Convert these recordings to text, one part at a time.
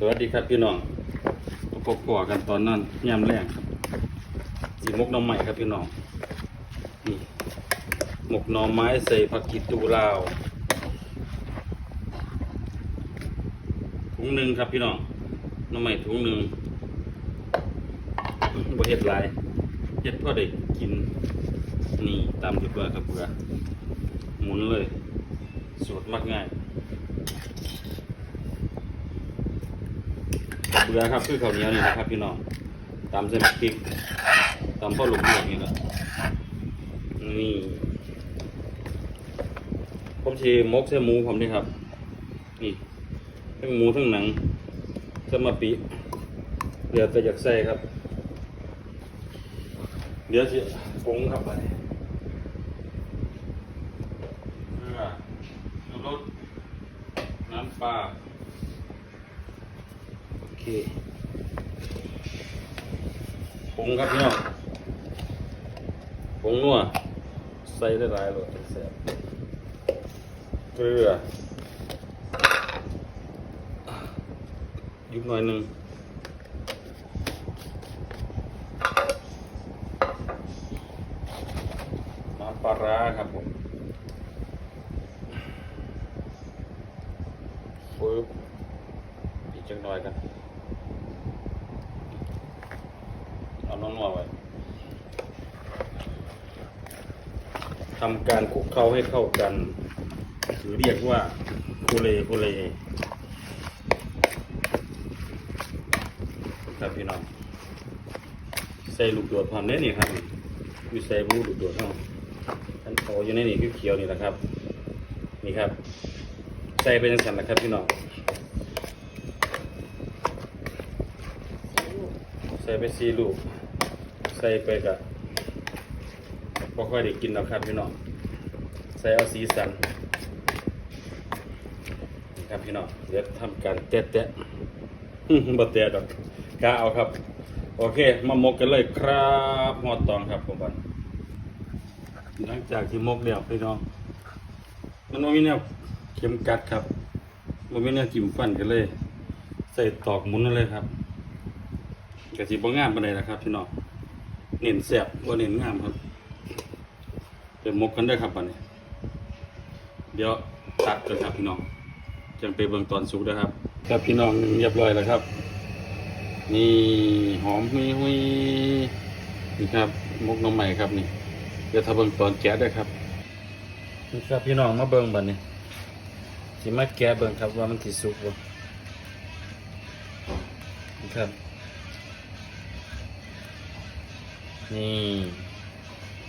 สวัสดีครับพี่น้องพบกันกันตอนนั้นยามแรงครับสีมกน้องใหม่ครับพี่น้องนี่หมกหน่อไม้ใส่ผักกีตูลาวถุงหนึ่งครับพี่น้องหน้องใหม่ถุงหนึ่งบเฮ็ดลายเฮ็ดพอได้กิน นี่ตามดีกว่าครับเบื่อหมุนเลยสูตรมักง่าย เบื่อครับคือข้าวเหนียวนี่นะครับพี่น้องตำใส่หมักพริกตำพ่อหลุมแบบนี้แหละนี่ผมชีมกใส่หมูผมนี่ครับ นี่ทั้งหมูทั้งหนังจะมาปีเดี๋ยวจะอยากใส่ครับ เดี๋ยวจะปรุงครับไปเกลือน้ำรสน้ำปลา โอเคผงครับพี่น้องผงนัวใส่ได้หลายรสแซ่บเกลือยุบหน่อยหนึ่งน้ำปลาร้าครับผมปึ๊บอีกจังหน่อยกัน เอา นัวไว้ทำการคลุกเคล้าให้เข้ากัน หรือเรียกว่าคูเลคูเลครับพี่น้องใส่ลูกโดดพร้อมแน่นี่ครับมีใส่บลูลูกโดดเท่าอันโออยู่ในนี่เขียวๆนี่แหละครับ นี่ครับ ใส่ไปจังสันนะครับพี่น้องใส่ไปสี่ลูก ใส่ไปกับบ่ค่อยได้กินหรอกครับพี่น้องใส่เอาสีสันนะครับพี่น้องเดี๋ยวทำการแตะแตะบ่แตะดอกกาเอาครับ โอเค มามกกันเลยครับหอดตองครับผมบันหลังจากที่มกแล้วพี่น้องมันบ่มีแนวเข็มกัดครับมันมีแนวจิ้มฟันกันเลย ใส่ตอกหมุนนั่นเลยครับกะสิบ่งามปานใดล่ะครับพี่น้อง เน้นแซ่บบ่าเน้นงามครับเดี๋ยวมกกันได้ครับบัดนี้ เดี๋ยวตัดกันครับพี่น้องจังไปเบิ่งตอนสุกนะครับ ครับพี่น้องเรียบร้อยแล้วครับ นี่หอมหุยหุยนี่ครับมกน้องใหม่ครับนี่ เดี๋ยวถ้าเบิ่งตอนแกะได้ครับนี่ครับพี่น้องมาเบิ่งบัดนี้สิมาแกะเบิ่งครับว่ามันสิสุกบ่นี่ครับ นี่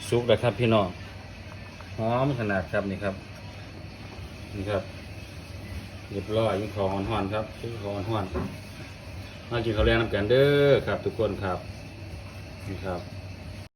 ซุกแล้วครับพี่น้องหอมขนาดครับนี่ครับ นี่ครับเรียบร้อยยิ่งของห่อนๆครับยิ่งของห่อนๆมากินข้าวแรงน้ำกันเด้อครับ ทุกคนครับนี่ครับ